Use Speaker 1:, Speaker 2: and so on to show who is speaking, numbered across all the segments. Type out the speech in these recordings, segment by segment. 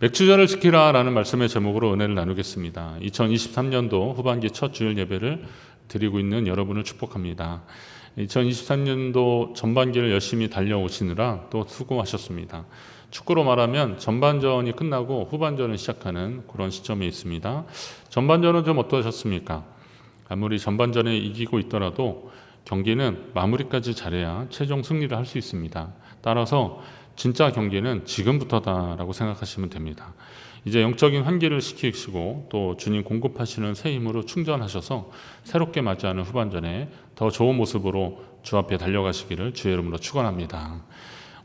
Speaker 1: 맥주전을 지키라라는 말씀의 제목으로 은혜를 나누겠습니다. 2023년도 후반기 첫 주일 예배를 드리고 있는 여러분을 축복합니다. 2023년도 전반기를 열심히 달려오시느라 또 수고하셨습니다. 축구로 말하면 전반전이 끝나고 후반전을 시작하는 그런 시점에 있습니다. 전반전은 좀 어떠셨습니까? 아무리 전반전에 이기고 있더라도 경기는 마무리까지 잘해야 최종 승리를 할 수 있습니다. 따라서 진짜 경기는 지금부터다라고 생각하시면 됩니다. 이제 영적인 환기를 시키시고 또 주님 공급하시는 새 힘으로 충전하셔서 새롭게 맞이하는 후반전에 더 좋은 모습으로 주 앞에 달려가시기를 주의 이름으로 축원합니다.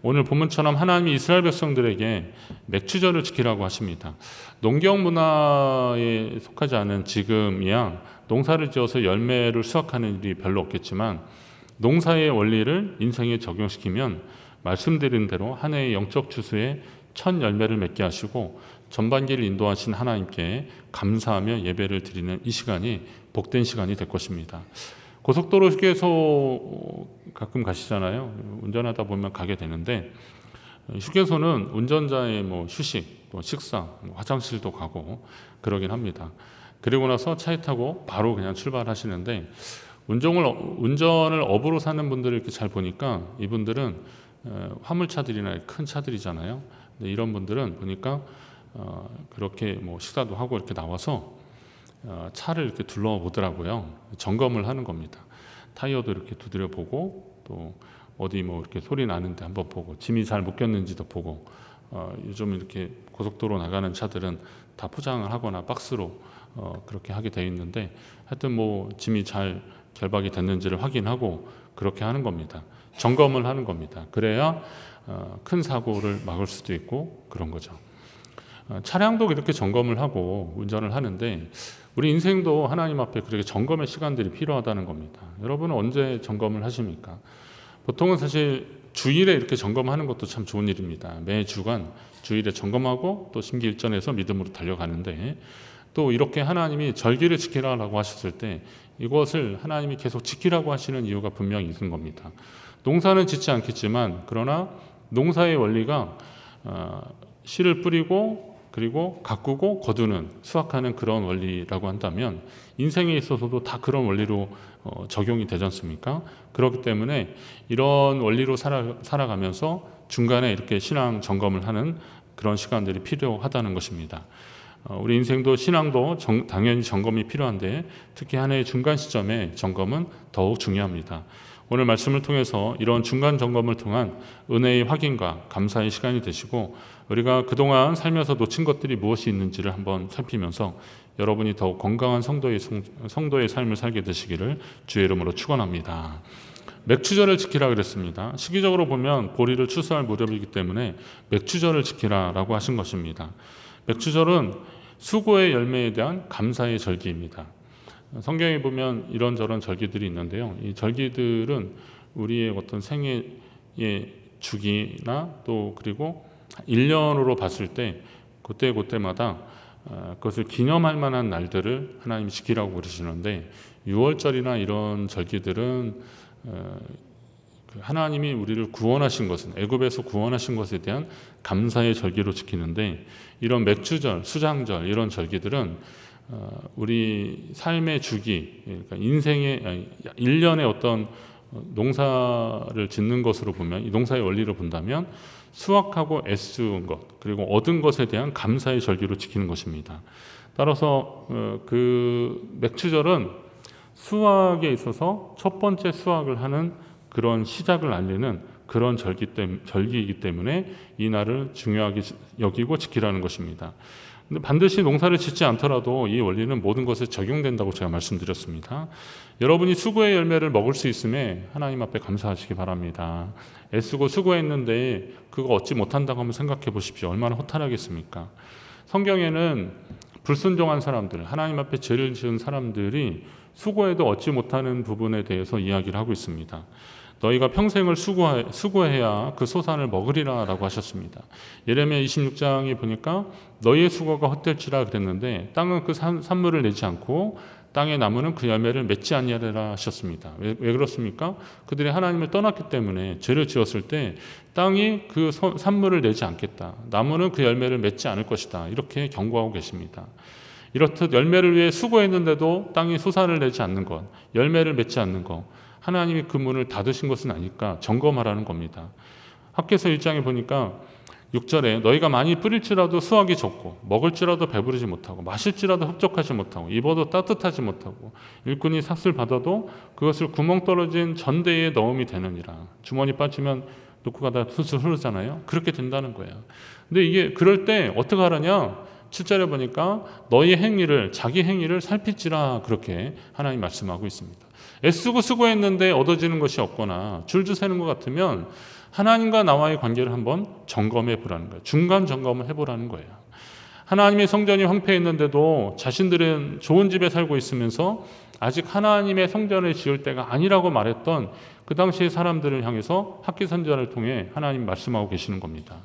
Speaker 1: 오늘 본문처럼 하나님이 이스라엘 백성들에게 맥주절을 지키라고 하십니다. 농경 문화에 속하지 않은 지금이야 농사를 지어서 열매를 수확하는 일이 별로 없겠지만 농사의 원리를 인생에 적용시키면 말씀드린 대로 한 해의 영적 추수에 첫 열매를 맺게 하시고 전반기를 인도하신 하나님께 감사하며 예배를 드리는 이 시간이 복된 시간이 될 것입니다. 고속도로 휴게소 가끔 가시잖아요. 운전하다 보면 가게 되는데 휴게소는 운전자의 뭐 휴식, 또 식사, 뭐 화장실도 가고 그러긴 합니다. 그리고 나서 차에 타고 바로 그냥 출발하시는데 운전을 운전을 업으로 사는 분들을 이렇게 잘 보니까 이분들은 화물차들이나 큰 차들이잖아요. 근데 이런 분들은 보니까 어, 그렇게 뭐 식사도 하고 이렇게 나와서 어, 차를 이렇게 둘러보더라고요. 점검을 하는 겁니다. 타이어도 이렇게 두드려 보고 또 어디 뭐 이렇게 소리 나는데 한번 보고 짐이 잘 묶였는지도 보고 어, 요즘 이렇게 고속도로 나가는 차들은 다 포장을 하거나 박스로 어, 그렇게 하게 돼 있는데 하여튼 뭐 짐이 잘 결박이 됐는지를 확인하고 그렇게 하는 겁니다. 점검을 하는 겁니다. 그래야 어, 큰 사고를 막을 수도 있고 그런 거죠. 어, 차량도 이렇게 점검을 하고 운전을 하는데 우리 인생도 하나님 앞에 그렇게 점검의 시간들이 필요하다는 겁니다. 여러분은 언제 점검을 하십니까? 보통은 사실 주일에 이렇게 점검하는 것도 참 좋은 일입니다. 매 주간 주일에 점검하고 또 심기일전에서 믿음으로 달려가는데 또 이렇게 하나님이 절기를 지키라라고 하셨을 때 이것을 하나님이 계속 지키라고 하시는 이유가 분명히 있는 겁니다. 농사는 짓지 않겠지만 그러나 농사의 원리가 어, 씨를 뿌리고 그리고 가꾸고 거두는 수확하는 그런 원리라고 한다면 인생에 있어서도 다 그런 원리로 어, 적용이 되지 않습니까? 그렇기 때문에 이런 원리로 살아, 살아가면서 중간에 이렇게 신앙 점검을 하는 그런 시간들이 필요하다는 것입니다. 어, 우리 인생도 신앙도 정, 당연히 점검이 필요한데 특히 한 해의 중간 시점에 점검은 더욱 중요합니다. 오늘 말씀을 통해서 이런 중간 점검을 통한 은혜의 확인과 감사의 시간이 되시고 우리가 그동안 살면서 놓친 것들이 무엇이 있는지를 한번 살피면서 여러분이 더욱 건강한 성도의, 성도의 삶을 살게 되시기를 주의 이름으로 축원합니다. 맥주절을 지키라 그랬습니다. 시기적으로 보면 보리를 추수할 무렵이기 때문에 맥주절을 지키라라고 하신 것입니다. 맥주절은 수고의 열매에 대한 감사의 절기입니다. 성경에 보면 이런저런 절기들이 있는데요. 이 절기들은 우리의 어떤 생애의 주기나 또 그리고 1년으로 봤을 때 그때 그때마다 어, 그것을 기념할 만한 날들을 하나님이 지키라고 그러시는데 6월절이나 이런 절기들은 어, 그 하나님이 우리를 구원하신 것은 애굽에서 구원하신 것에 대한 감사의 절기로 지키는데 이런 맥주절, 수장절 이런 절기들은 어, 우리 삶의 주기, 그러니까 인생의 일년의 어떤 농사를 짓는 것으로 보면 이 농사의 원리로 본다면 수확하고 애쓰는 것 그리고 얻은 것에 대한 감사의 절기로 지키는 것입니다. 따라서 어, 그 맥주절은 수확에 있어서 첫 번째 수확을 하는 그런 시작을 알리는 그런 절기 때, 절기이기 때문에 이 날을 중요하게 여기고 지키라는 것입니다. 근데 반드시 농사를 짓지 않더라도 이 원리는 모든 것에 적용된다고 제가 말씀드렸습니다. 여러분이 수고의 열매를 먹을 수 있음에 하나님 앞에 감사하시기 바랍니다. 애쓰고 수고했는데 그거 얻지 못한다고 한번 생각해 보십시오. 얼마나 허탈하겠습니까? 성경에는 불순종한 사람들, 하나님 앞에 죄를 지은 사람들이 수고해도 얻지 못하는 부분에 대해서 이야기를 하고 있습니다. 너희가 평생을 수고해야 그 소산을 먹으리라 라고 하셨습니다. 예레미야 26장에 보니까 너희의 수고가 헛될지라 그랬는데 땅은 그 산물을 내지 않고 땅의 나무는 그 열매를 맺지 아니하리라 하셨습니다. 왜, 왜 그렇습니까? 그들이 하나님을 떠났기 때문에 죄를 지었을 때 땅이 그 소- 산물을 내지 않겠다. 나무는 그 열매를 맺지 않을 것이다. 이렇게 경고하고 계십니다. 이렇듯 열매를 위해 수고했는데도 땅이 소산을 내지 않는 것, 열매를 맺지 않는 것, 하나님이 그 문을 닫으신 것은 아닐까 점검하라는 겁니다. 학교에서 1장에 보니까 6절에 너희가 많이 뿌릴지라도 수확이 적고 먹을지라도 배부르지 못하고 마실지라도 흡족하지 못하고 입어도 따뜻하지 못하고 일꾼이 삭슬 받아도 그것을 구멍 떨어진 전대에 넣음이 되느니라. 주머니 빠지면 놓고 가다 술술 흐르잖아요. 그렇게 된다는 거예요. 근데 이게 그럴 때 어떻게 하라냐? 7절에 보니까 너희 행위를 자기 행위를 살피지라 그렇게 하나님 말씀하고 있습니다 애쓰고 수고했는데 얻어지는 것이 없거나 줄줄 새는 것 같으면 하나님과 나와의 관계를 한번 점검해 보라는 거예요. 중간 점검을 해 보라는 거예요. 하나님의 성전이 황폐했는데도 자신들은 좋은 집에 살고 있으면서 아직 하나님의 성전을 지을 때가 아니라고 말했던 그 당시의 사람들을 향해서 학기 선전을 통해 하나님 말씀하고 계시는 겁니다.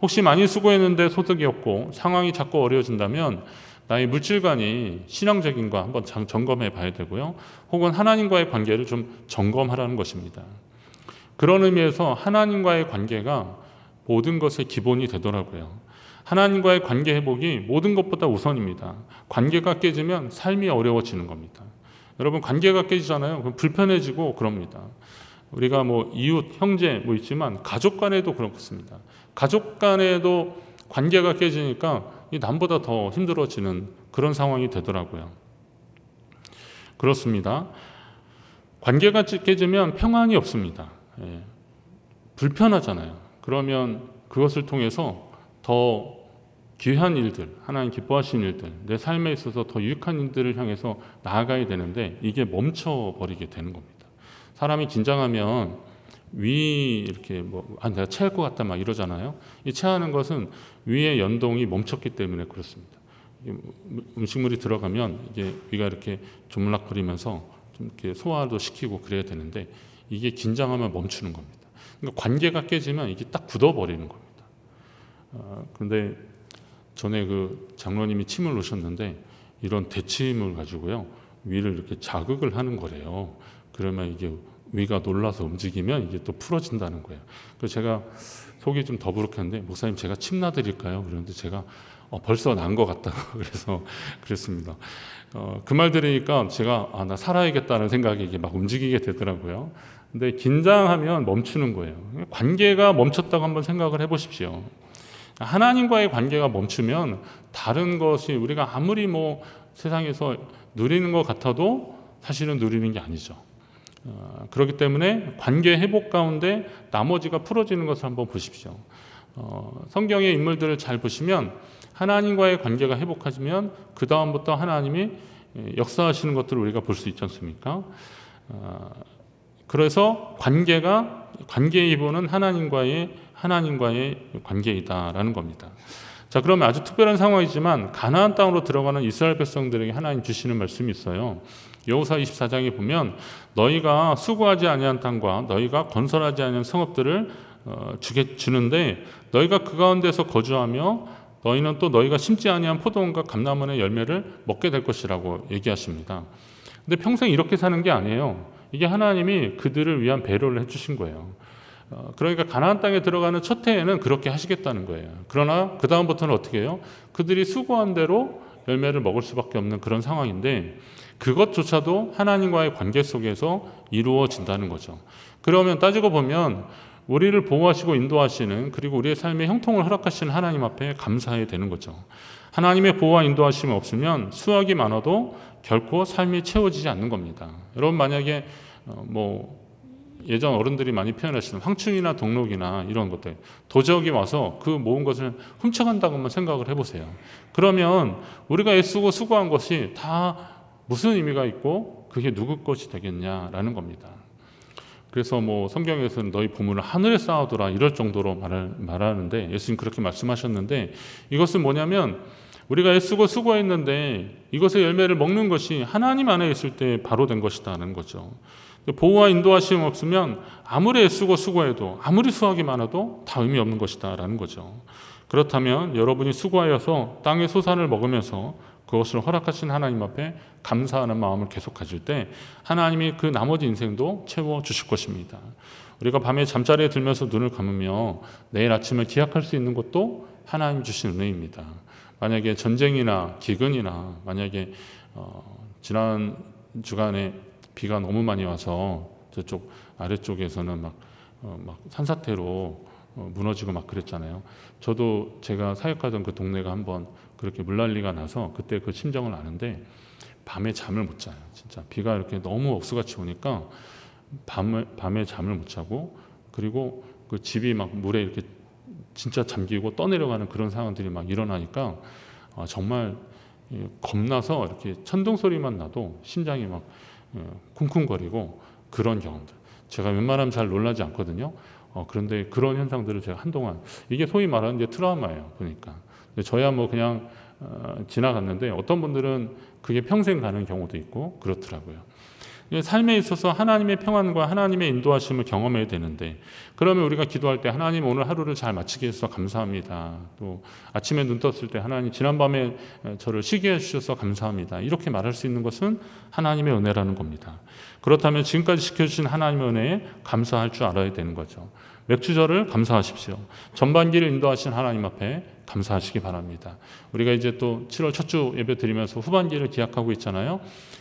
Speaker 1: 혹시 많이 수고했는데 소득이 없고 상황이 자꾸 어려워진다면 나의 물질관이 신앙적인가 한번 장- 점검해 봐야 되고요. 혹은 하나님과의 관계를 좀 점검하라는 것입니다. 그런 의미에서 하나님과의 관계가 모든 것의 기본이 되더라고요. 하나님과의 관계 회복이 모든 것보다 우선입니다. 관계가 깨지면 삶이 어려워지는 겁니다. 여러분 관계가 깨지잖아요. 그럼 불편해지고 그럽니다. 우리가 뭐 이웃, 형제 뭐 있지만 가족 간에도 그렇습니다. 가족 간에도 관계가 깨지니까 이 남보다 더 힘들어지는 그런 상황이 되더라고요. 그렇습니다. 관계가 깨지면 평안이 없습니다. 예. 불편하잖아요. 그러면 그것을 통해서 더 귀한 일들, 하나님 기뻐하시는 일들, 내 삶에 있어서 더 유익한 일들을 향해서 나아가야 되는데 이게 멈춰버리게 되는 겁니다. 사람이 긴장하면 위 이렇게 뭐 아, 내가 체할 것 같다 막 이러잖아요. 이 체하는 것은 위의 연동이 멈췄기 때문에 그렇습니다. 이게 음- 음식물이 들어가면 이게 위가 이렇게 조물락거리면서 좀 이렇게 소화도 시키고 그래야 되는데 이게 긴장하면 멈추는 겁니다. 그러니까 관계가 깨지면 이게 딱 굳어버리는 겁니다. 아, 근데 전에 그 장로님이 침을 놓으셨는데 이런 대침을 가지고요 위를 이렇게 자극을 하는 거래요. 그러면 이게 위가 놀라서 움직이면 이게 또 풀어진다는 거예요. 그래서 제가 속이 좀 더부룩했는데 목사님 제가 침 놔드릴까요? 그런데 제가 어, 벌써 난 것 같다 그래서 그랬습니다. 어, 그 말 들으니까 제가 아, 나 살아야겠다는 생각이 이게 막 움직이게 되더라고요. 근데 긴장하면 멈추는 거예요. 관계가 멈췄다고 한번 생각을 해보십시오. 하나님과의 관계가 멈추면 다른 것이 우리가 아무리 뭐 세상에서 누리는 것 같아도 사실은 누리는 게 아니죠. 어, 그렇기 때문에 관계 회복 가운데 나머지가 풀어지는 것을 한번 보십시오. 어, 성경의 인물들을 잘 보시면 하나님과의 관계가 회복하지면 그 다음부터 하나님이 예, 역사하시는 것들을 우리가 볼 수 있지 않습니까? 어, 그래서 관계가 관계의 기본은 하나님과의 하나님과의 관계이다라는 겁니다. 자, 그러면 아주 특별한 상황이지만 가나안 땅으로 들어가는 이스라엘 백성들에게 하나님 주시는 말씀이 있어요. 여호사 24장에 보면 너희가 수고하지 아니한 땅과 너희가 건설하지 아니한 성읍들을 어, 주게 주는데 너희가 그 가운데서 거주하며 너희는 또 너희가 심지 아니한 포도원과 감람원의 열매를 먹게 될 것이라고 얘기하십니다. 근데 평생 이렇게 사는 게 아니에요. 이게 하나님이 그들을 위한 배려를 해주신 거예요. 어, 그러니까 가나안 땅에 들어가는 첫 해에는 그렇게 하시겠다는 거예요. 그러나 그 다음부터는 어떻게 해요? 그들이 수고한 대로 열매를 먹을 수밖에 없는 그런 상황인데 그것조차도 하나님과의 관계 속에서 이루어진다는 거죠. 그러면 따지고 보면 우리를 보호하시고 인도하시는 그리고 우리의 삶의 형통을 허락하시는 하나님 앞에 감사해야 되는 거죠. 하나님의 보호와 인도하심이 없으면 수확이 많아도 결코 삶이 채워지지 않는 겁니다. 여러분 만약에 어, 뭐 예전 어른들이 많이 표현하시는 황충이나 동록이나 이런 것들 도적이 와서 그 모은 것을 훔쳐간다고만 생각을 해보세요. 그러면 우리가 애쓰고 수고한 것이 다 무슨 의미가 있고 그게 누구 것이 되겠냐라는 겁니다. 그래서 뭐 성경에서는 너희 보물을 하늘에 쌓아두라 이럴 정도로 말을, 말하는데 예수님 그렇게 말씀하셨는데 이것은 뭐냐면 우리가 애쓰고 수고했는데 이것의 열매를 먹는 것이 하나님 안에 있을 때 바로 된 것이다는 거죠. 보호와 인도하심 없으면 아무리 애쓰고 수고해도 아무리 수확이 많아도 다 의미 없는 것이다라는 거죠. 그렇다면 여러분이 수고하여서 땅의 소산을 먹으면서 그것을 허락하신 하나님 앞에 감사하는 마음을 계속 가질 때 하나님이 그 나머지 인생도 채워 주실 것입니다. 우리가 밤에 잠자리에 들면서 눈을 감으며 내일 아침을 기약할 수 있는 것도 하나님 주신 은혜입니다. 만약에 전쟁이나 기근이나 만약에 어, 지난 주간에 비가 너무 많이 와서 저쪽 아래쪽에서는 막, 어, 막 산사태로 어, 무너지고 막 그랬잖아요. 저도 제가 사역하던 그 동네가 한번 그렇게 물난리가 나서 그때 그 심정을 아는데 밤에 잠을 못 자요. 진짜 비가 이렇게 너무 억수같이 오니까 밤에, 밤에 잠을 못 자고 그리고 그 집이 막 물에 이렇게 진짜 잠기고 떠내려가는 그런 상황들이 막 일어나니까 아, 정말 예, 겁나서 이렇게 천둥 소리만 나도 심장이 막 예, 쿵쿵거리고 그런 경험들. 제가 웬만하면 잘 놀라지 않거든요. 어, 그런데 그런 현상들을 제가 한동안 이게 소위 말하는 이제 트라우마예요. 보니까. 저야 뭐 그냥 어, 지나갔는데 어떤 분들은 그게 평생 가는 경우도 있고 그렇더라고요. 삶에 있어서 하나님의 평안과 하나님의 인도하심을 경험해야 되는데 그러면 우리가 기도할 때 하나님 오늘 하루를 잘 마치게 해서 감사합니다. 또 아침에 눈 떴을 때 하나님 지난밤에 저를 쉬게 해주셔서 감사합니다. 이렇게 말할 수 있는 것은 하나님의 은혜라는 겁니다. 그렇다면 지금까지 지켜주신 하나님의 은혜에 감사할 줄 알아야 되는 거죠. 맥주절을 감사하십시오. 전반기를 인도하신 하나님 앞에 감사하시기 바랍니다. 우리가 이제 또 7월 첫 주 예배 드리면서 후반기를 기약하고 있잖아요.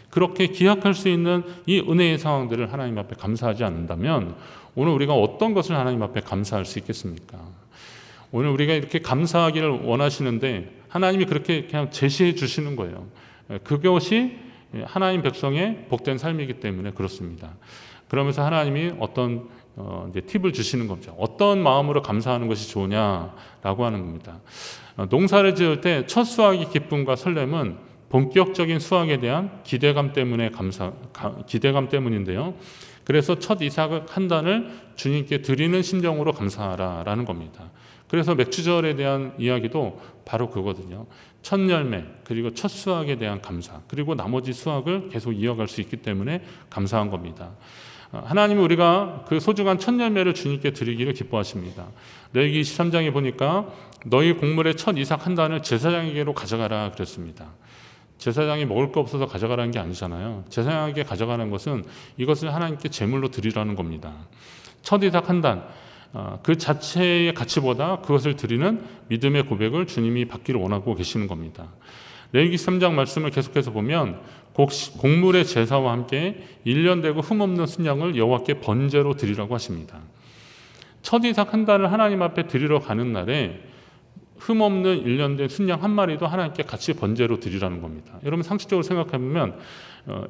Speaker 1: 그렇게 기약할 수 있는 이 은혜의 상황들을 하나님 앞에 감사하지 않는다면 오늘 우리가 어떤 것을 하나님 앞에 감사할 수 있겠습니까? 오늘 우리가 이렇게 감사하기를 원하시는데 하나님이 그렇게 그냥 제시해 주시는 거예요. 그것이 하나님 백성의 복된 삶이기 때문에 그렇습니다. 그러면서 하나님이 어떤 어, 이제 팁을 주시는 거죠. 어떤 마음으로 감사하는 것이 좋냐라고 하는 겁니다. 어, 농사를 지을 때 첫 수확의 기쁨과 설렘은 본격적인 수확에 대한 기대감 때문에 감사 기대감 때문인데요. 그래서 첫 이삭 한 단을 주님께 드리는 심정으로 감사하라라는 겁니다. 그래서 맥주절에 대한 이야기도 바로 그거든요. 첫 열매 그리고 첫 수확에 대한 감사 그리고 나머지 수확을 계속 이어갈 수 있기 때문에 감사한 겁니다. 하나님은 우리가 그 소중한 첫 열매를 주님께 드리기를 기뻐하십니다. 레위기 13장에 보니까 너희 곡물의 첫 이삭 한 단을 제사장에게로 가져가라 그랬습니다. 제사장이 먹을 거 없어서 가져가라는 게 아니잖아요. 제사장에게 가져가는 것은 이것을 하나님께 제물로 드리라는 겁니다. 첫 이삭 한 단, 어, 그 자체의 가치보다 그것을 드리는 믿음의 고백을 주님이 받기를 원하고 계시는 겁니다. 레위기 3장 말씀을 계속해서 보면 곡물의 제사와 함께 1년 되고 흠없는 순양을 여호와께 번제로 드리라고 하십니다. 첫 이삭 한 달을 하나님 앞에 드리러 가는 날에 흠없는 1년 된 순양 한 마리도 하나님께 같이 번제로 드리라는 겁니다. 여러분 상식적으로 생각해 보면 어,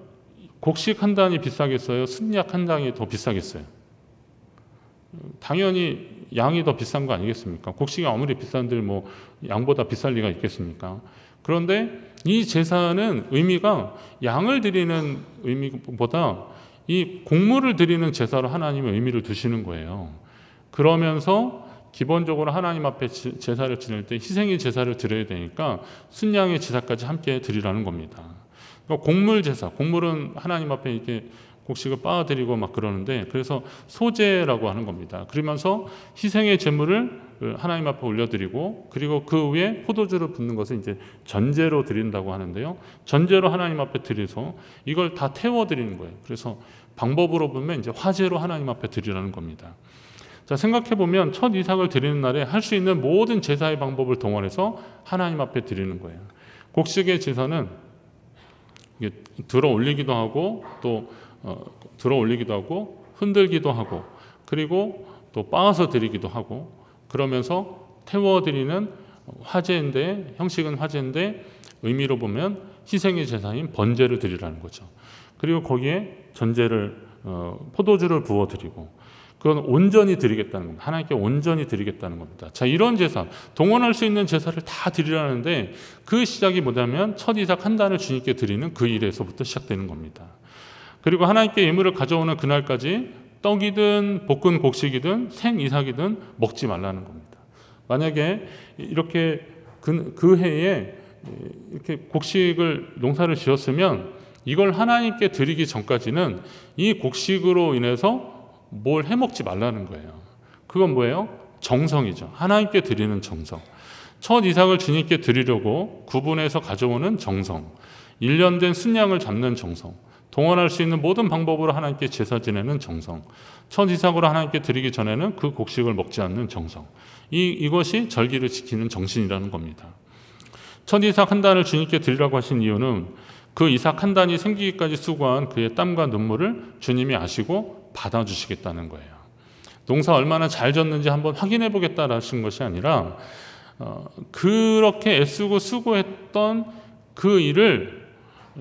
Speaker 1: 곡식 한 단이 비싸겠어요? 순약 한 단이 더 비싸겠어요? 당연히 양이 더 비싼 거 아니겠습니까? 곡식이 아무리 비싼들 뭐 양보다 비쌀 리가 있겠습니까? 그런데 이 제사는 의미가 양을 드리는 의미보다 이 곡물을 드리는 제사로 하나님의 의미를 두시는 거예요. 그러면서 기본적으로 하나님 앞에 제사를 지낼 때 희생의 제사를 드려야 되니까 순양의 제사까지 함께 드리라는 겁니다. 그러니까 곡물 제사, 곡물은 하나님 앞에 이렇게 곡식을 빻아드리고 막 그러는데 그래서 소제라고 하는 겁니다. 그러면서 희생의 제물을 하나님 앞에 올려드리고 그리고 그 위에 포도주를 붓는 것을 이제 전제로 드린다고 하는데요. 전제로 하나님 앞에 드려서 이걸 다 태워 드리는 거예요. 그래서 방법으로 보면 이제 화제로 하나님 앞에 드리라는 겁니다. 자, 생각해 보면 첫 이삭을 드리는 날에 할 수 있는 모든 제사의 방법을 동원해서 하나님 앞에 드리는 거예요. 곡식의 제사는 들어 올리기도 하고 또 어, 들어 올리기도 하고 흔들기도 하고 그리고 또 빻아서 드리기도 하고 그러면서 태워드리는 화제인데 형식은 화제인데 의미로 보면 희생의 제사인 번제를 드리라는 거죠. 그리고 거기에 전제를 어, 포도주를 부어 드리고 그건 온전히 드리겠다는 겁니다. 하나님께 온전히 드리겠다는 겁니다. 자, 이런 제사, 동원할 수 있는 제사를 다 드리라는데 그 시작이 뭐냐면 첫 이삭 한 단을 주님께 드리는 그 일에서부터 시작되는 겁니다. 그리고 하나님께 예물을 가져오는 그날까지 떡이든 볶은 곡식이든 생 이삭이든 먹지 말라는 겁니다. 만약에 이렇게 그, 그 해에 이렇게 곡식을 농사를 지었으면 이걸 하나님께 드리기 전까지는 이 곡식으로 인해서 뭘 해먹지 말라는 거예요. 그건 뭐예요? 정성이죠. 하나님께 드리는 정성. 첫 이삭을 주님께 드리려고 구분해서 가져오는 정성, 일련된 순양을 잡는 정성, 동원할 수 있는 모든 방법으로 하나님께 제사 지내는 정성, 첫 이삭으로 하나님께 드리기 전에는 그 곡식을 먹지 않는 정성, 이, 이것이 절기를 지키는 정신이라는 겁니다. 첫 이삭 한 단을 주님께 드리라고 하신 이유는 그 이삭 한 단이 생기기까지 수고한 그의 땀과 눈물을 주님이 아시고 받아주시겠다는 거예요. 농사 얼마나 잘 졌는지 한번 확인해 보겠다라는 것이 아니라 어, 그렇게 애쓰고 수고했던 그 일을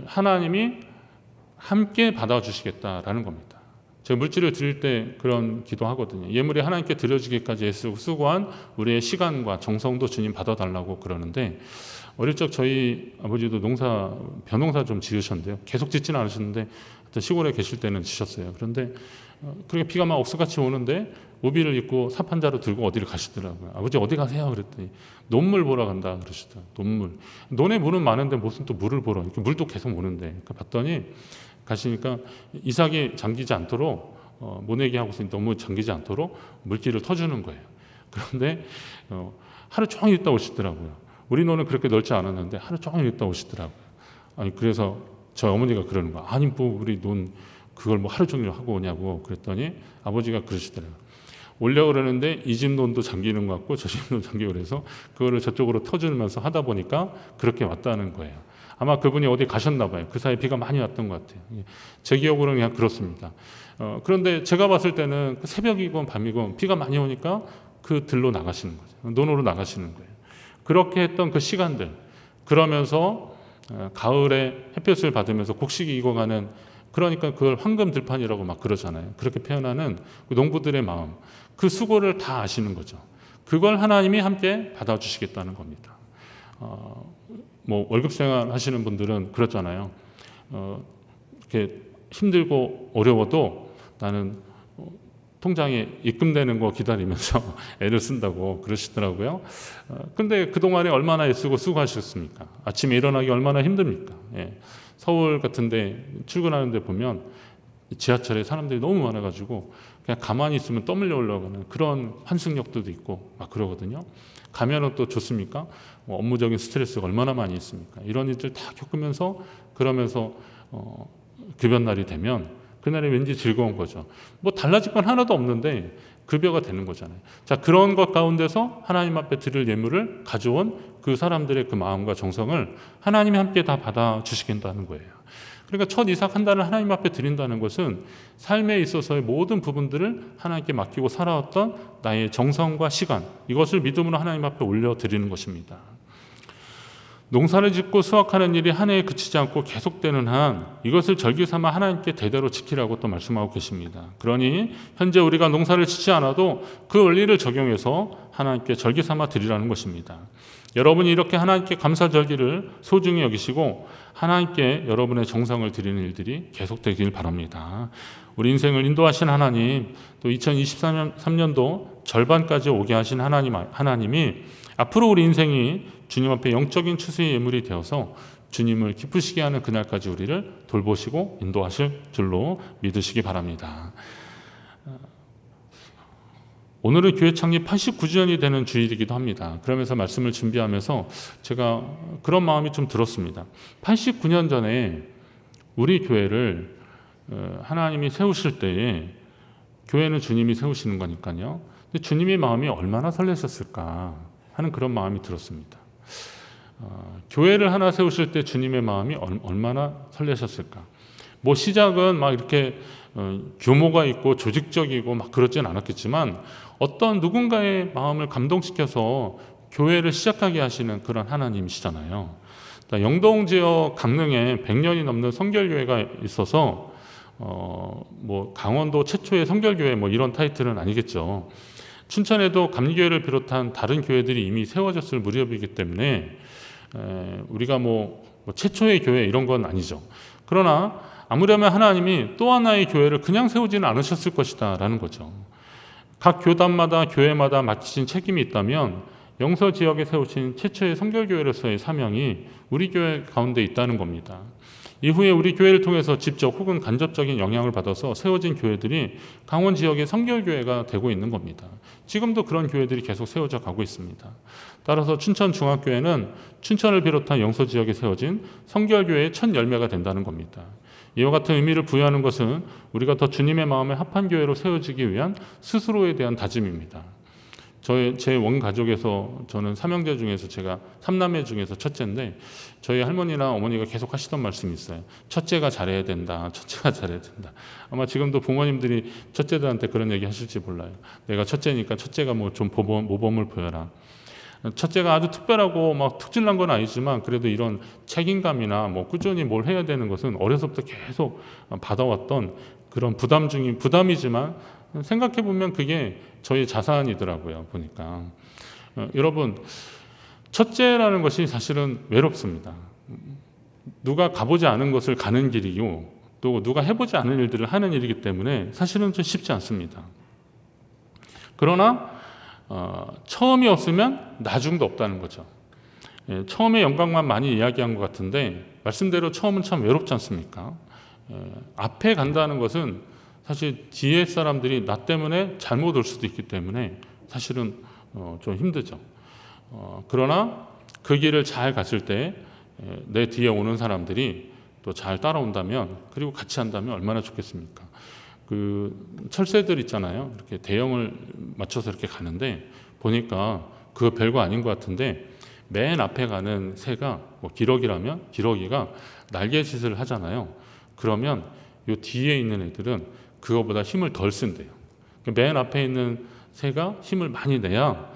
Speaker 1: 하나님이 함께 받아주시겠다라는 겁니다. 제가 물질을 드릴 때 그런 기도하거든요. 예물이 하나님께 드려지기까지 애쓰고 수고한 우리의 시간과 정성도 주님 받아달라고 그러는데 어릴 적 저희 아버지도 농사 벼농사 좀 지으셨는데요. 계속 짓지는 않으셨는데 시골에 계실 때는 지셨어요. 그런데 어, 그렇게 비가 막 억수같이 오는데 우비를 입고 삽한자루 들고 어디를 가시더라고요. 아버지 어디 가세요? 그랬더니 논물 보러 간다 그러시더라고요. 논물. 논에 물은 많은데 무슨 또 물을 보러 이렇게 물도 계속 오는데 그러니까 봤더니 가시니까 이삭이 잠기지 않도록 어, 모내기 하고 있으니 너무 잠기지 않도록 물기를 터주는 거예요. 그런데 어, 하루 종일 있다 오시더라고요. 우리 논은 그렇게 넓지 않았는데 하루 종일 있다 오시더라고요. 아니 그래서 저 어머니가 그러는 거야. 아니 뭐 우리 논 그걸 뭐 하루 종일 하고 오냐고 그랬더니 아버지가 그러시더라고요. 올려 그러는데 이 집 논도 잠기는 것 같고 저 집 논 잠기고 그래서 그거를 저쪽으로 터주면서 하다 보니까 그렇게 왔다는 거예요. 아마 그분이 어디 가셨나 봐요. 그 사이에 비가 많이 왔던 것 같아요. 예. 제 기억으로는 그냥 그렇습니다. 어, 그런데 제가 봤을 때는 그 새벽이건 밤이건 비가 많이 오니까 그 들로 나가시는 거죠. 논으로 나가시는 거예요. 그렇게 했던 그 시간들 그러면서 어, 가을에 햇볕을 받으면서 곡식이 익어가는 그러니까 그걸 황금 들판이라고 막 그러잖아요. 그렇게 표현하는 그 농부들의 마음, 그 수고를 다 아시는 거죠. 그걸 하나님이 함께 받아주시겠다는 겁니다. 어, 뭐 월급 생활 하시는 분들은 그렇잖아요. 어, 이렇게 힘들고 어려워도 나는 어, 통장에 입금되는 거 기다리면서 애를 쓴다고 그러시더라고요. 어, 근데 그동안에 얼마나 애쓰고 수고하셨습니까? 아침에 일어나기 얼마나 힘듭니까? 예. 서울 같은데 출근하는데 보면 지하철에 사람들이 너무 많아가지고 그냥 가만히 있으면 떠밀려 올라가는 그런 환승역들도 있고 막 그러거든요. 가면은 또 좋습니까? 뭐 업무적인 스트레스가 얼마나 많이 있습니까? 이런 일들 다 겪으면서 그러면서 어, 급여 날이 되면 그날이 왠지 즐거운 거죠. 뭐 달라질 건 하나도 없는데 급여가 되는 거잖아요. 자 그런 것 가운데서 하나님 앞에 드릴 예물을 가져온 그 사람들의 그 마음과 정성을 하나님이 함께 다 받아 주시겠다는 거예요. 그러니까 첫 이삭 한 달을 하나님 앞에 드린다는 것은 삶에 있어서의 모든 부분들을 하나님께 맡기고 살아왔던 나의 정성과 시간 이것을 믿음으로 하나님 앞에 올려 드리는 것입니다. 농사를 짓고 수확하는 일이 한 해에 그치지 않고 계속되는 한 이것을 절기 삼아 하나님께 대대로 지키라고 또 말씀하고 계십니다. 그러니 현재 우리가 농사를 짓지 않아도 그 원리를 적용해서 하나님께 절기 삼아 드리라는 것입니다. 여러분이 이렇게 하나님께 감사 절기를 소중히 여기시고 하나님께 여러분의 정성을 드리는 일들이 계속되길 바랍니다. 우리 인생을 인도하신 하나님, 또 2023년도 절반까지 오게 하신 하나님, 하나님이 앞으로 우리 인생이 주님 앞에 영적인 추수의 예물이 되어서 주님을 기쁘시게 하는 그날까지 우리를 돌보시고 인도하실 줄로 믿으시기 바랍니다. 오늘은 교회 창립 89주년이 되는 주일이기도 합니다. 그러면서 말씀을 준비하면서 제가 그런 마음이 좀 들었습니다. 89년 전에 우리 교회를 어, 하나님이 세우실 때에 교회는 주님이 세우시는 거니까요. 근데 주님의 마음이 얼마나 설레셨을까 하는 그런 마음이 들었습니다. 어, 교회를 하나 세우실 때 주님의 마음이 얼마나 설레셨을까. 뭐 시작은 막 이렇게 어, 규모가 있고 조직적이고 막 그러진 않았겠지만 어떤 누군가의 마음을 감동시켜서 교회를 시작하게 하시는 그런 하나님이시잖아요. 영동 지역 강릉에 100년이 넘는 성결교회가 있어서 어, 뭐 강원도 최초의 성결교회 뭐 이런 타이틀은 아니겠죠. 춘천에도 감리교회를 비롯한 다른 교회들이 이미 세워졌을 무렵이기 때문에 에, 우리가 뭐, 뭐 최초의 교회 이런 건 아니죠. 그러나 아무려면 하나님이 또 하나의 교회를 그냥 세우지는 않으셨을 것이다라는 거죠. 각 교단마다 교회마다 맡기신 책임이 있다면 영서 지역에 세우신 최초의 성결교회로서의 사명이 우리 교회 가운데 있다는 겁니다. 이후에 우리 교회를 통해서 직접 혹은 간접적인 영향을 받아서 세워진 교회들이 강원 지역의 성결교회가 되고 있는 겁니다. 지금도 그런 교회들이 계속 세워져 가고 있습니다. 따라서 춘천 중학교회는 춘천을 비롯한 영서 지역에 세워진 성결교회의 첫 열매가 된다는 겁니다. 이와 같은 의미를 부여하는 것은 우리가 더 주님의 마음에 합한 교회로 세워지기 위한 스스로에 대한 다짐입니다. 저의 제 원 가족에서 저는 삼형제 중에서 제가 삼남매 중에서 첫째인데 저희 할머니나 어머니가 계속 하시던 말씀이 있어요. 첫째가 잘해야 된다. 첫째가 잘해야 된다. 아마 지금도 부모님들이 첫째들한테 그런 얘기 하실지 몰라요. 내가 첫째니까 첫째가 뭐좀 모범을 보여라. 첫째가 아주 특별하고 막 특질난 건 아니지만 그래도 이런 책임감이나 뭐 꾸준히 뭘 해야 되는 것은 어려서부터 계속 받아왔던 그런 부담 중인 부담이지만 생각해 보면 그게 저희 자산이더라고요 보니까 어, 여러분 첫째라는 것이 사실은 외롭습니다. 누가 가보지 않은 것을 가는 길이고 또 누가 해보지 않은 일들을 하는 일이기 때문에 사실은 좀 쉽지 않습니다. 그러나 어, 처음이 없으면 나중도 없다는 거죠. 예, 처음의 영광만 많이 이야기한 것 같은데 말씀대로 처음은 참 외롭지 않습니까? 예, 앞에 간다는 것은 사실 뒤에 사람들이 나 때문에 잘못 올 수도 있기 때문에 사실은 어, 좀 힘들죠. 어, 그러나 그 길을 잘 갔을 때 내 뒤에 오는 사람들이 또 잘 따라온다면 그리고 같이 한다면 얼마나 좋겠습니까? 그 철새들 있잖아요. 이렇게 대형을 맞춰서 이렇게 가는데 보니까 그거 별거 아닌 것 같은데 맨 앞에 가는 새가 뭐 기러기라면 기러기가 날개짓을 하잖아요. 그러면 요 뒤에 있는 애들은 그거보다 힘을 덜 쓴대요. 그러니까 맨 앞에 있는 새가 힘을 많이 내야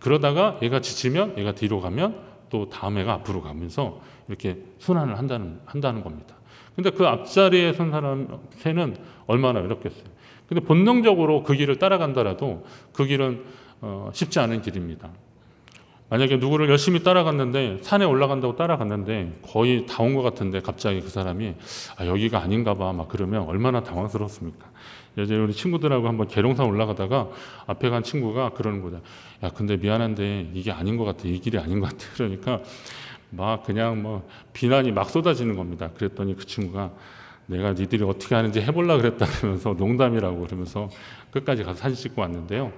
Speaker 1: 그러다가 얘가 지치면 얘가 뒤로 가면 또 다음 애가 앞으로 가면서 이렇게 순환을 한다는 한다는 겁니다. 근데 그 앞자리에 선 사람 새는 얼마나 외롭겠어요. 근데 본능적으로 그 길을 따라간다라도 그 길은 어, 쉽지 않은 길입니다. 만약에 누구를 열심히 따라갔는데 산에 올라간다고 따라갔는데 거의 다 온 것 같은데 갑자기 그 사람이 아, 여기가 아닌가 봐 막 그러면 얼마나 당황스럽습니까? 예전에 우리 친구들하고 한번 계룡산 올라가다가 앞에 간 친구가 그러는 거죠. 야 근데 미안한데 이게 아닌 것 같아 이 길이 아닌 것 같아 그러니까 막 그냥 뭐 비난이 막 쏟아지는 겁니다. 그랬더니 그 친구가 내가 니들이 어떻게 하는지 해볼라 그랬다면서 농담이라고 그러면서 끝까지 가서 사진 찍고 왔는데요.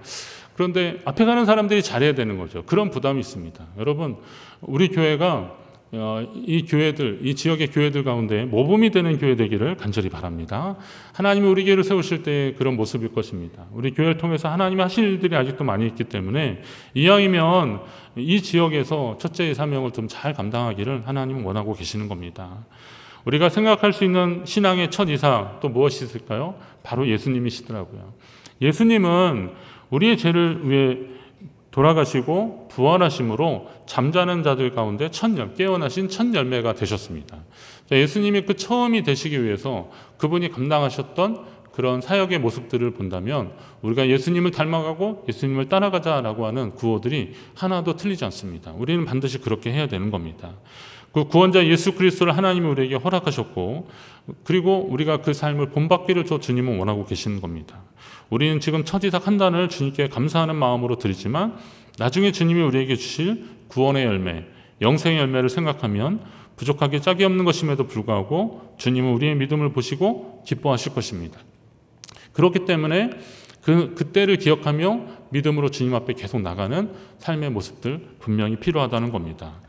Speaker 1: 그런데 앞에 가는 사람들이 잘해야 되는 거죠. 그런 부담이 있습니다. 여러분, 우리 교회가 어, 이 교회들, 이 지역의 교회들 가운데 모범이 되는 교회 되기를 간절히 바랍니다. 하나님이 우리 교회를 세우실 때 그런 모습일 것입니다. 우리 교회를 통해서 하나님이 하실 일들이 아직도 많이 있기 때문에 이왕이면 이 지역에서 첫째의 사명을 좀 잘 감당하기를 하나님은 원하고 계시는 겁니다. 우리가 생각할 수 있는 신앙의 첫 이상 또 무엇이 있을까요? 바로 예수님이시더라고요. 예수님은 우리의 죄를 위해 돌아가시고 부활하심으로 잠자는 자들 가운데 첫 열, 깨어나신 첫 열매가 되셨습니다. 예수님이 그 처음이 되시기 위해서 그분이 감당하셨던 그런 사역의 모습들을 본다면 우리가 예수님을 닮아가고 예수님을 따라가자라고 하는 구호들이 하나도 틀리지 않습니다. 우리는 반드시 그렇게 해야 되는 겁니다. 그 구원자 예수 그리스도를 하나님이 우리에게 허락하셨고 그리고 우리가 그 삶을 본받기를 저 주님은 원하고 계시는 겁니다. 우리는 지금 첫 이삭 한 단을 주님께 감사하는 마음으로 드리지만 나중에 주님이 우리에게 주실 구원의 열매, 영생의 열매를 생각하면 부족하게 짝이 없는 것임에도 불구하고 주님은 우리의 믿음을 보시고 기뻐하실 것입니다. 그렇기 때문에 그 그때를 기억하며 믿음으로 주님 앞에 계속 나가는 삶의 모습들 분명히 필요하다는 겁니다.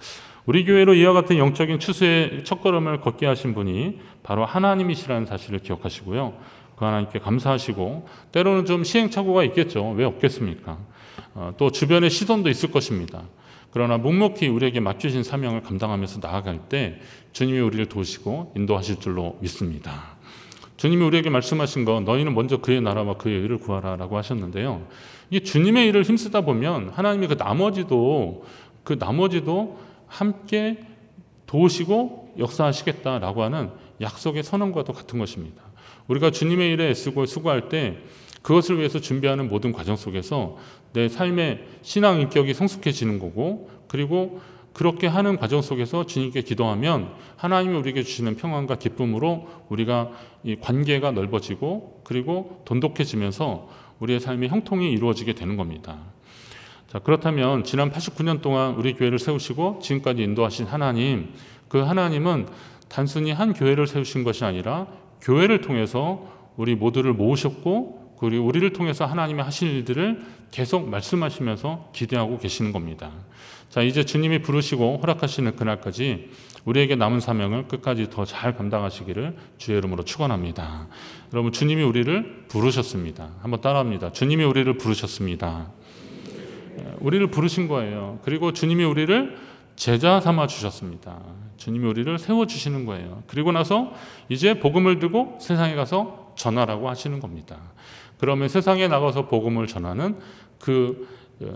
Speaker 1: 우리 교회로 이와 같은 영적인 추수의 첫걸음을 걷게 하신 분이 바로 하나님이시라는 사실을 기억하시고요. 그 하나님께 감사하시고 때로는 좀 시행착오가 있겠죠. 왜 없겠습니까? 어, 또 주변에 시선도 있을 것입니다. 그러나 묵묵히 우리에게 맡겨진 사명을 감당하면서 나아갈 때 주님이 우리를 도우시고 인도하실 줄로 믿습니다. 주님이 우리에게 말씀하신 거 너희는 먼저 그의 나라와 그의 의를 구하라라고 하셨는데요. 이 주님의 일을 힘쓰다 보면 하나님이 그 나머지도 그 나머지도 함께 도우시고 역사하시겠다라고 하는 약속의 선언과도 같은 것입니다. 우리가 주님의 일에 애쓰고 수고할 때 그것을 위해서 준비하는 모든 과정 속에서 내 삶의 신앙 인격이 성숙해지는 거고 그리고 그렇게 하는 과정 속에서 주님께 기도하면 하나님이 우리에게 주시는 평안과 기쁨으로 우리가 이 관계가 넓어지고 그리고 돈독해지면서 우리의 삶의 형통이 이루어지게 되는 겁니다. 자, 그렇다면 지난 89년 동안 우리 교회를 세우시고 지금까지 인도하신 하나님, 그 하나님은 단순히 한 교회를 세우신 것이 아니라 교회를 통해서 우리 모두를 모으셨고 그리고 우리를 통해서 하나님이 하실 일들을 계속 말씀하시면서 기대하고 계시는 겁니다. 자, 이제 주님이 부르시고 허락하시는 그날까지 우리에게 남은 사명을 끝까지 더 잘 감당하시기를 주의 이름으로 축원합니다. 여러분 주님이 우리를 부르셨습니다. 한번 따라합니다. 주님이 우리를 부르셨습니다. 우리를 부르신 거예요. 그리고 주님이 우리를 제자 삼아 주셨습니다. 주님이 우리를 세워 주시는 거예요. 그리고 나서 이제 복음을 들고 세상에 가서 전하라고 하시는 겁니다. 그러면 세상에 나가서 복음을 전하는 그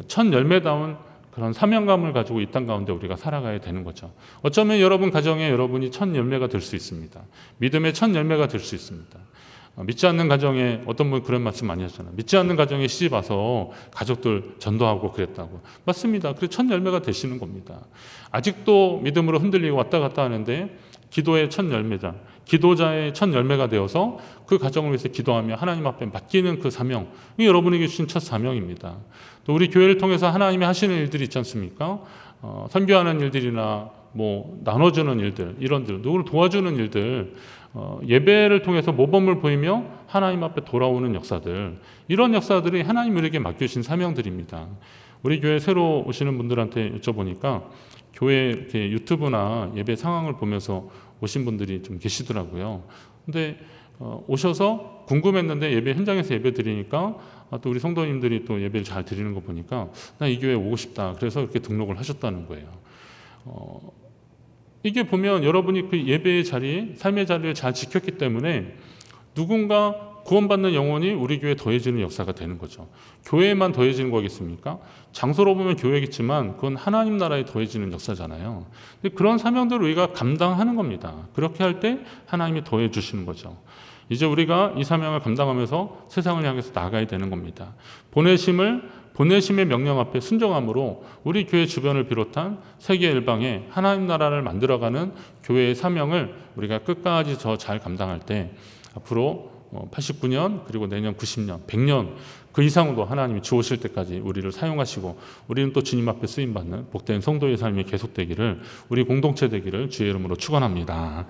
Speaker 1: 첫 열매다운 그런 사명감을 가지고 이 땅 가운데 우리가 살아가야 되는 거죠. 어쩌면 여러분 가정에 여러분이 첫 열매가 될 수 있습니다. 믿음의 첫 열매가 될 수 있습니다. 어, 믿지 않는 가정에 어떤 분 그런 말씀 많이 하잖아요. 믿지 않는 가정에 시집 와서 가족들 전도하고 그랬다고. 맞습니다. 그래 첫 열매가 되시는 겁니다. 아직도 믿음으로 흔들리고 왔다 갔다 하는데 기도의 첫 열매자, 기도자의 첫 열매가 되어서 그 가정을 위해서 기도하며 하나님 앞에 맡기는 그 사명, 이 여러분에게 주신 첫 사명입니다. 또 우리 교회를 통해서 하나님이 하시는 일들이 있지 않습니까? 어, 선교하는 일들이나 뭐 나눠주는 일들, 이런들, 누구를 도와주는 일들, 어, 예배를 통해서 모범을 보이며 하나님 앞에 돌아오는 역사들, 이런 역사들이 하나님 우리에게 맡겨주신 사명들입니다. 우리 교회 새로 오시는 분들한테 여쭤보니까 교회 이렇게 유튜브나 예배 상황을 보면서 오신 분들이 좀 계시더라고요. 근데 어, 오셔서 궁금했는데 예배 현장에서 예배 드리니까 아, 또 우리 성도님들이 또 예배를 잘 드리는 거 보니까 나 이 교회 오고 싶다. 그래서 이렇게 등록을 하셨다는 거예요. 어, 이게 보면 여러분이 그 예배의 자리, 삶의 자리를 잘 지켰기 때문에 누군가 구원받는 영혼이 우리 교회에 더해지는 역사가 되는 거죠. 교회에만 더해지는 거겠습니까? 장소로 보면 교회겠지만 그건 하나님 나라에 더해지는 역사잖아요. 근데 그런 사명들을 우리가 감당하는 겁니다. 그렇게 할 때 하나님이 더해 주시는 거죠. 이제 우리가 이 사명을 감당하면서 세상을 향해서 나가야 되는 겁니다. 보내심을 보내심의 명령 앞에 순종함으로 우리 교회 주변을 비롯한 세계 일방에 하나님 나라를 만들어가는 교회의 사명을 우리가 끝까지 더 잘 감당할 때 앞으로 89년 그리고 내년 90년, 100년 그 이상으로 하나님이 주오실 때까지 우리를 사용하시고 우리는 또 주님 앞에 쓰임 받는 복된 성도의 삶이 계속되기를 우리 공동체 되기를 주의 이름으로 축원합니다.